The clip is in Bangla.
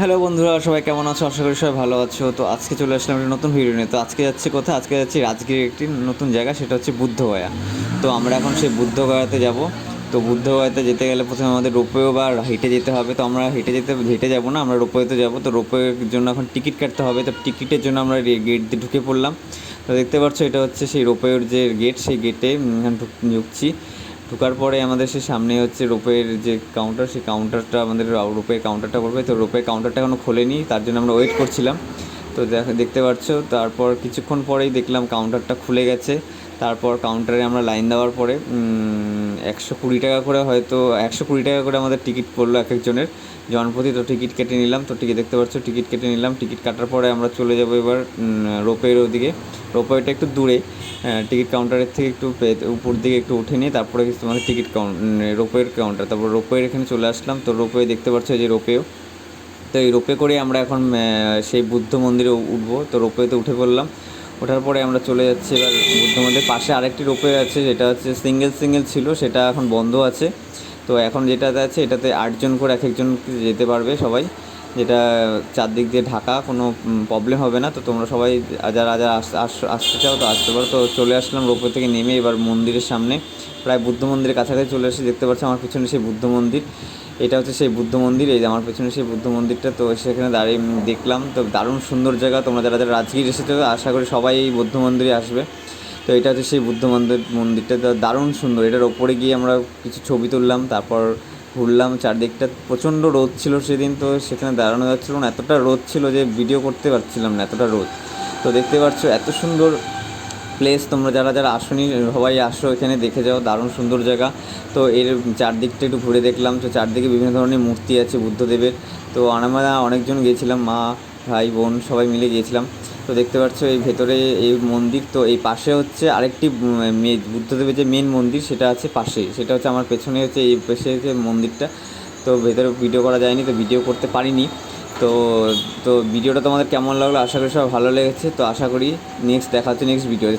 হ্যালো বন্ধুরা, সবাই কেমন আছো? আশা করি সবাই ভালো আছো। তো আজকে চলে আসলাম একটা নতুন ভিডিও নিয়ে। তো আজকে যাচ্ছি কোথায়? আজকে যাচ্ছি রাজগীর একটি নতুন জায়গা, সেটা হচ্ছে বুদ্ধগয়া। তো আমরা এখন সেই বুদ্ধগয়াতে যাব। তো বুদ্ধগয়াতে যেতে গেলে প্রথমে আমাদের রোপওয়ে বা হেঁটে যেতে হবে। তো আমরা হেঁটে যেতে, হেঁটে যাব না, আমরা রোপওয়েতে যাব। তো রোপওয়ের জন্য এখন টিকিট কাটতে হবে। তো টিকিটের জন্য আমরা গেট দিয়ে ঢুকে পড়লাম। তো দেখতে পাচ্ছ, এটা হচ্ছে সেই রোপওয়ের যে গেট সেই গেটে ঢুকছি। ঢোকার পরে আমাদের সে সামনে হচ্ছে রোপের যে কাউন্টার সেই কাউন্টারটা আমাদের রোপের কাউন্টারটা করবে। তো রোপের কাউন্টারটা এখনও খোলেনি, তার জন্য আমরা ওয়েট করছিলাম। তো দেখ দেখতে পাচ্ছ, তারপর কিছুক্ষণ পরেই দেখলাম কাউন্টারটা খুলে গেছে। তারপর কাউন্টারে আমরা লাইন দেওয়ার পরে একশো কুড়ি টাকা করে হয়তো, একশো কুড়ি টাকা করে আমাদের টিকিট পড়ল এক একজনের। জনপ্রতি তো টিকিট কেটে নিলাম। তো টিকিট দেখতে পাচ্ছ টিকিট কেটে নিলাম। টিকিট কাটার পরে আমরা চলে যাব এবার রোপের ওদিকে। রোপওয়েটা একটু দূরে। টিকিট কাউন্টারের থেকে একটু উপর দিকে একটু উঠে নিয়ে তারপরে তোমাদের টিকিট কাউন্ট রোপওয়ের কাউন্টার তারপর রোপওয়ের এখানে চলে আসলাম। তো রোপওয়ে দেখতে পাচ্ছ যে রোপেও তো এই রোপে করে আমরা এখন সেই বুদ্ধ মন্দিরে উঠবো। তো রোপওয়েতে উঠে পড়লাম। ওঠার পরে আমরা চলে যাচ্ছি এবার বুদ্ধ মন্দিরের পাশে আরেকটি রোপওয়ে আছে, যেটা হচ্ছে সিঙ্গেল সিঙ্গেল ছিল, সেটা এখন বন্ধ আছে। তো এখন যেটাতে আছে, এটাতে আটজন করে এক একজন যেতে পারবে সবাই। যেটা চারদিক দিয়ে ঢাকা, কোনো প্রবলেম হবে না। তো তোমরা সবাই যারা যারা আস- আস- আসতে চাও তো আসতে পারো। তো চলে আসলাম রোপওয়ে থেকে নেমে এবার মন্দিরের সামনে। প্রায় বুদ্ধ মন্দিরের কাছাকাছি চলে এসে দেখতে পাচ্ছ আমার পিছনে সেই বুদ্ধ মন্দির। এটা হচ্ছে সেই বুদ্ধ মন্দির। এই যে আমার পেছনে সেই বুদ্ধ মন্দিরটা। তো সেখানে দাঁড়িয়ে দেখলাম। তো দারুণ সুন্দর জায়গা। তোমরা যারা যারা রাজগীর এসেছ, আশা করি সবাই এই বুদ্ধ মন্দিরে আসবে। তো এটা হচ্ছে সেই বুদ্ধ মন্দির, মন্দিরটা। দারুণ সুন্দর। এটার ওপরে গিয়ে আমরা কিছু ছবি তুললাম। তারপর ঘুরলাম, চারদিকটা প্রচণ্ড রোদ ছিল সেদিন, তো সেখানে দাঁড়ানো যাচ্ছিল না। এতটা রোদ ছিল যে ভিডিও করতে পারছিলাম না, এতটা রোদ। তো দেখতে পাচ্ছ, এত সুন্দর প্লেস তোমরা যারা যারা আসনি, সবাই আসো এখানে, দেখে যাও, দারুণ সুন্দর জায়গা। তো এর চারদিকটা একটু ঘুরে দেখলাম, তো চারদিকে বিভিন্ন ধরনের মূর্তি আছে, বুদ্ধদেবের। তো আমরা অনেকজন গিয়েছিলাম মা, ভাই, বোন, সবাই মিলে গিয়েছিলাম। তো দেখতে পাচ্ছ এই ভেতরে এই মন্দির, তো এই পাশে হচ্ছে আরেকটি বুদ্ধদেবের যে মেন মন্দির সেটা আছে পাশে। সেটা হচ্ছে আমার পেছনে হচ্ছে এই পাশে হচ্ছে মন্দিরটা। তো ভেতরে ভিডিও করা যায়নি, তো ভিডিও করতে পারিনি। তো তো ভিডিওটা তোমাদের কেমন লাগল? আশা করি সব ভালো লেগেছে। তো আশা করি নেক্সট দেখা হচ্ছে নেক্সট ভিডিও